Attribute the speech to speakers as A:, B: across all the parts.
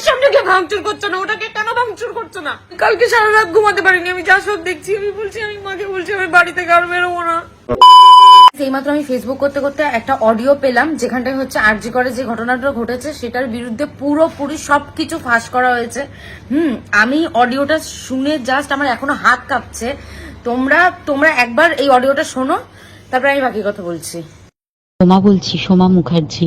A: চোখের সামনে গিয়ে ভাঙচুর করছ না ওটাকে কেন ভাঙচুর করছ না? কালকে সারা রাত ঘুমাতে পারিনি আমি যা সব দেখছি আমি বলছি আমি মাকে বলছি আমি বাড়ি থেকে আর বেরোবো না। সেইমাত্র আমি ফেসবুক করতে করতে একটা অডিও পেলাম যেখানটায় হচ্ছে আরজি করে যে ঘটনাটা ঘটেছে সেটার বিরুদ্ধে পুরোপুরি সবকিছু ফাঁস করা হয়েছে। হুম আমি অডিওটা শুনে জাস্ট আমার এখনও হাত কাঁপছে। তোমরা তোমরা একবার এই অডিওটা শোনো তারপরে আমি বাকি কথা বলছি।
B: সোমা বলছি সোমা মুখার্জি।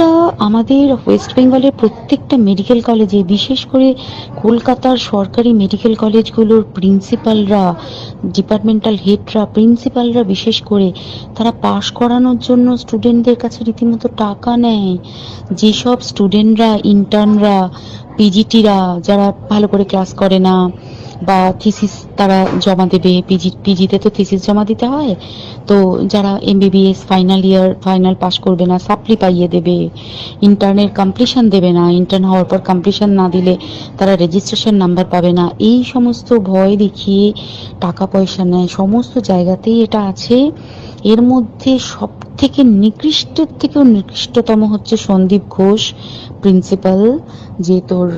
B: প্রত্যেকটা আমাদের ওয়েস্ট বেঙ্গলের প্রত্যেকটা মেডিকেল কলেজে বিশেষ করে কলকাতার সরকারি মেডিকেল কলেজগুলোর প্রিন্সিপালরা ডিপার্টমেন্টাল হেডরা প্রিন্সিপালরা বিশেষ করে, তারা পাশ করানোর জন্য স্টুডেন্টদের কাছে রীতিমতো টাকা নেয়। যেসব স্টুডেন্টরা ইন্টার্নরা পিজিটিরা যারা ভালো করে ক্লাস করে না, বা থিসিস তারা জমা দেবে পিজি পিজিতে তো থিসিস জমা দিতে হয়, তো যারা MBBS final year final pass করবে না সাপ্লি পাইয়ে দেবে। ইন্টার্নের কমপ্লিশন দেবে না ইন্টার্ন হওয়ার পর কমপ্লিশন না দিলে তারা রেজিস্ট্রেশন নাম্বার পাবে না। এই সমস্ত ভয় দেখিয়ে টাকা পয়সা নেয়, সমস্ত জায়গাতেই এটা আছে। এর মধ্যে সব থেকে নিকৃষ্টের থেকেও নিকৃষ্টতম হচ্ছে সন্দীপ ঘোষ প্রিন্সিপাল যে তোর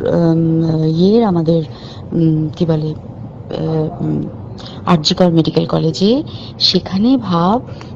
B: ইয়ের আমাদের কি বলে আরজিকর মেডিকেল কলেজে সেখানে ভাব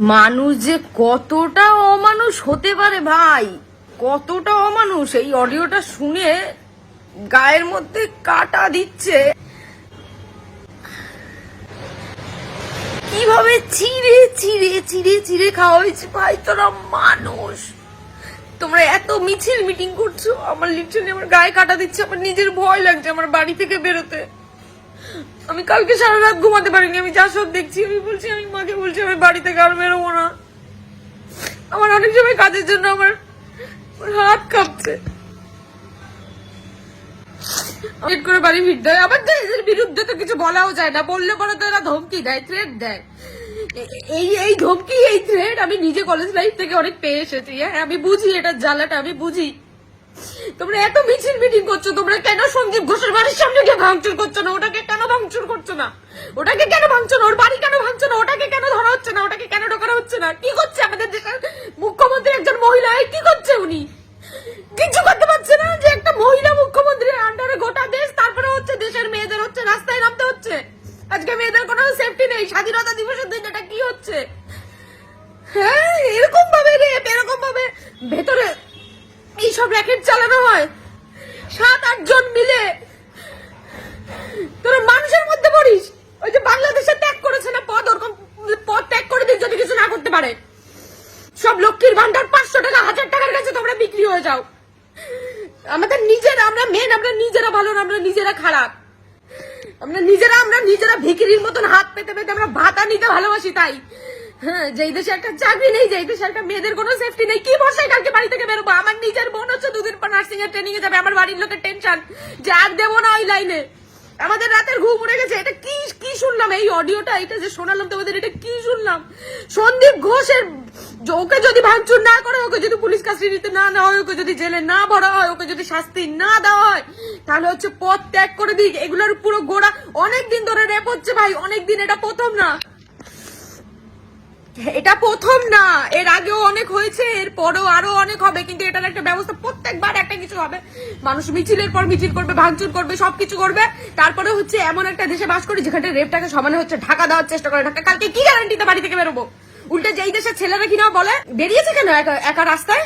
A: মানুষ যে কতটা অমানুষ হতে পারে ভাই? কতটা অমানুষ? এই অডিওটা শুনে গায়ের মধ্যে কাটা দিচ্ছে। কীভাবে চিড়ে চিড়ে চিড়ে চিড়ে খাওয়া হয়েছে ভাই? তোরা মানুষ। তোমরা এত মিছিল মিটিং করছ, আমার লিটারালি আমার গায়ে কাটা দিচ্ছে, আমার নিজের ভয় লাগছে আমার বাড়ি থেকে বেরোতে। আমি কালকে সারা রাত ঘুমাতে পারিনি, আমি যা সব দেখছি, আমি বলছি, আমি মাকে বলছি, আমি বাড়ি থেকে বেরোবো না। আমার অনেক সময় কাজের জন্য আমার হাত কাঁপছে। লেট করে বাড়ি ভিড় দেয় আবার এদের বিরুদ্ধে তো কিছু বলাও যায় না। বললে পরে তো এরা ধমকি দেয় থ্রেট দেয়। এই এই ধমকি, এই থ্রেট আমি নিজে কলেজ লাইফ থেকে অনেক পেয়ে এসেছি। হ্যাঁ আমি বুঝি এটা জ্বালাটা, আমি বুঝি। তোমরা এত মিছিল মিটিং করছ, তোমরা কেন সঞ্জীব ঘোষের বাড়ির সামনে গিয়ে ভাঙচুর করছ না? ওটাকে কেন ভাঙচুর করছ না? ওটাকে কেন ভাঙছো না? ওর বাড়ি কেন ভাঙছো না ওটাকে কেন ধরা হচ্ছে না ওটাকে কেন ঢোকানো হচ্ছে না কি করছে আমাদের দেশের মুখ্যমন্ত্রী একজন মহিলা এই কি করছে উনি কিছু করতে পারছে না যে একটা মহিলা মুখ্যমন্ত্রীর আন্ডারে গোটা দেশ তারপরে হচ্ছে দেশের মেয়েদের হচ্ছে রাস্তায় নামতে হচ্ছে আজকে মেয়েদের কোনো সেফটি নেই স্বাধীনতা দিবসের দিন এটা কি হচ্ছে হ্যাঁ এরকম ভাবে রে এরকম ভাবে ভেতরে এইসব র্যাকেট চালানো হয়। সাত, আট জন মিলে তোরা মানুষের মধ্যে পড়িস। ওই যে বাংলাদেশে ত্যাগ করেছে না, পদ ওরকম, পদ ত্যাগ করে দিন যদি কিছু না করতে পারে। সব লক্ষ্মীর ভান্ডার পাঁচশো টাকা, হাজার টাকার কাছে তোমরা বিক্রি হয়ে যাও। আমাদের নিজেরা, আমরা মেন আমরা নিজেরা ভালো না, আমরা নিজেরা খারাপ। আমরা নিজেরা আমরা নিজেরা ভিকিরির মতন হাত পেতে পেতে আমরা ভাতা নিতে ভালোবাসি তাই। হ্যাঁ যেই দেশে একটা চাকরি নেই, যেই দেশে একটা মেয়েদের কোনো সেফটি নেই, কি বসায় কালকে বাড়ি থেকে বেরোবো? আমার নিজের বোন হচ্ছে দুদিন পর নার্সিং এর ট্রেনিং এ যাবে, আমার বাড়ির লোকের টেনশন যে আর দেবো না ওই লাইনে আমাদের রাতের ঘুম উড়ে গেছে, এটা কি কি শুনলাম? এই অডিওটা এটা যে শোনালাম তোমাদের, এটা কি শুনলাম? সন্দীপ ঘোষের ওকে যদি ভাঙচুর না করে, ওকে যদি পুলিশ কাস্টাডিতে না নেওয়া হয়, ওকে যদি জেলে না ভরা হয়, ওকে যদি শাস্তি না দেওয়া হয়, তাহলে হচ্ছে পথ ত্যাগ করে দিক। এগুলোর পুরো গোড়া অনেক দিন ধরে রেপ হচ্ছে ভাই অনেক দিন এটা প্রথম না। এটা প্রথম না, এর আগেও অনেক হয়েছে, এর পরেও আরও অনেক হবে, কিন্তু এটার একটা ব্যবস্থা প্রত্যেকবার একটা কিছু হবে। মানুষ মিছিলের পর মিছিল করবে, ভাঙচুর করবে, সবকিছু করবে। তারপরে হচ্ছে এমন একটা দেশে বাস করি যেখানে রেপটাকে সমানে হচ্ছে ঢাকা দেওয়ার চেষ্টা করে। ঢাকা, কালকে কি গ্যারান্টিতে বাড়ি থেকে বেরোবো? উল্টে যেই দেশের ছেলেরা কিনা বলে, বেরিয়েছে কেন একা রাস্তায়?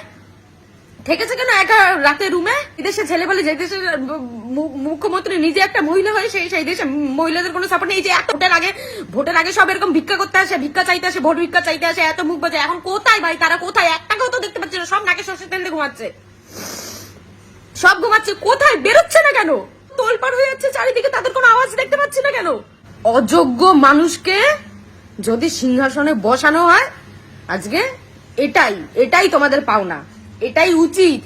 A: থেকেছে কেন? একা রাতে রুমে? দেশের ছেলে বলে যে দেশের মু- মুখ্যমন্ত্রী নিজে একটা মহিলা হয়ে সেই সেই দেশে মহিলাদের কোনো সাপোর্ট নেই। যে এত ভোটের আগে ভোটের আগে সব এরকম ভিক্ষা করতে আসে, ভিক্ষা চাইতে আসে, ভোট ভিক্ষা চাইতে আসে, এত মুখ বাজে। এখন কোথায় ভাই তারা? কোথায়? একটাকেও তো দেখতে পাচ্ছে না। সব নাকে সর্ষের তেল ঘুমাচ্ছে। সব ঘুমাচ্ছে। কোথায়? বেরোচ্ছে না কেন? তোলপাড় হয়ে যাচ্ছে চারিদিকে। তাদের কোনো আওয়াজ দেখতে পাচ্ছি না কেন? অযোগ্য মানুষকে যদি সিংহাসনে বসানো হয়, আজকে এটাই এটাই তোমাদের পাওনা। এটাই উচিত।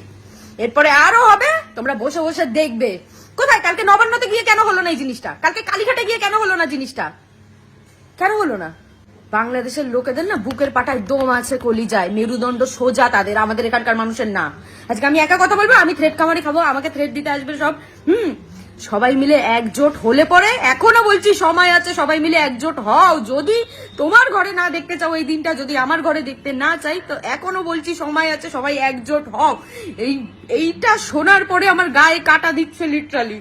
A: এরপরে আরও হবে, তোমরা বসে বসে দেখবে। কোথায়? কালকে নবান্নতে গিয়ে কেন হলো না এই জিনিসটা? কালকে কালীঘাটে গিয়ে কেন হলো না জিনিসটা? কেন হলো না? বাংলাদেশের লোকেদের না বুকের পাটায় দম আছে কলি যায় মেরুদণ্ড সোজা তাদের, আমাদের এখানকার মানুষের না। আজকে আমি একা কথা বলব, আমি থ্রেড কামারি খাব, আমাকে থ্রেড দিতে আসবে সব। হুম সবাই মিলে একজোট হলে পরে, এখনও বলছি সময় আছে, সবাই মিলে একজোট হও। যদি তোমার ঘরে না দেখতে চাও এই দিনটা, যদি আমার ঘরে দেখতে না চাই, তো এখনও বলছি সময় আছে, সবাই একজোট হও। এই, এইটা শোনার পরে আমার গায়ে কাটা দিচ্ছে লিটারালি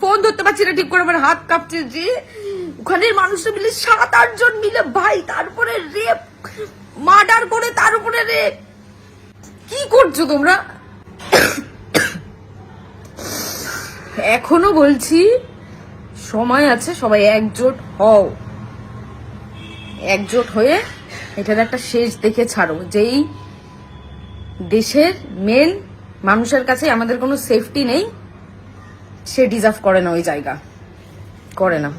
A: ফোন ধরতে পারছি না, ঠিক করে আমার হাত কাঁপছে যে, ওখানের মানুষরা মিলে সাত, আট জন মিলে ভাই, তারপরে রেপ মার্ডার করে, তার উপরে রেপ কি করছ তোমরা? এখনও বলছি, সময় আছে, সবাই একজোট হও। একজোট হয়ে এটার একটা শেষ দেখে ছাড়ো, যেই দেশের মেন মানুষের কাছে আমাদের কোনো সেফটি নেই, সে ডিজার্ভ করে না ওই জায়গা, করে না।